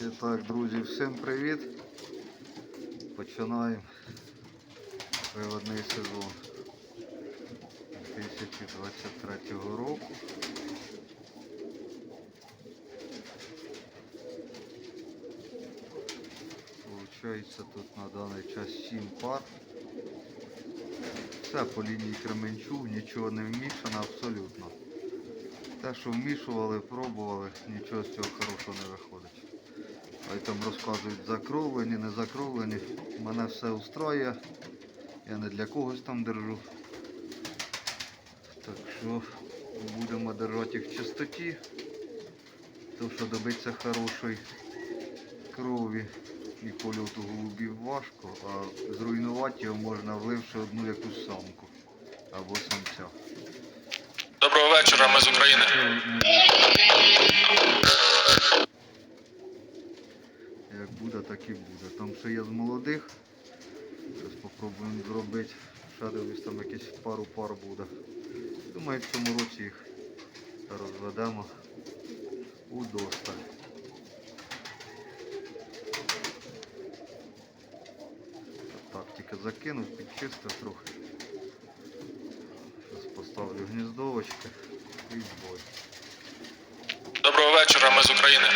І так, друзі, всім привіт. Починаємо виводний сезон 2023 року. Получається тут на даний час 7 пар. Все по лінії Кременчуг, нічого не вмішано абсолютно. Те, що вмішували, пробували, нічого з цього хорошого не виходить. А там розказують закровлені, не закровлені. Мене все устроює. Я не для когось там держу. Так що будемо держати їх в чистоті. То що добитися хорошої крові і польоту голубів важко, а зруйнувати його можна вливши одну якусь самку або самця. Доброго вечора, ми з України. Як буде, так і буде. Там ще є з молодих. Зараз спробуємо зробити. Ще дивлюсь, там якісь пару пар буде. Думаю, в цьому році їх розведемо у досталь. Так, тільки закинув, підчистив трохи. Зараз поставлю гніздовочки і бой. Доброго вечора, ми з України.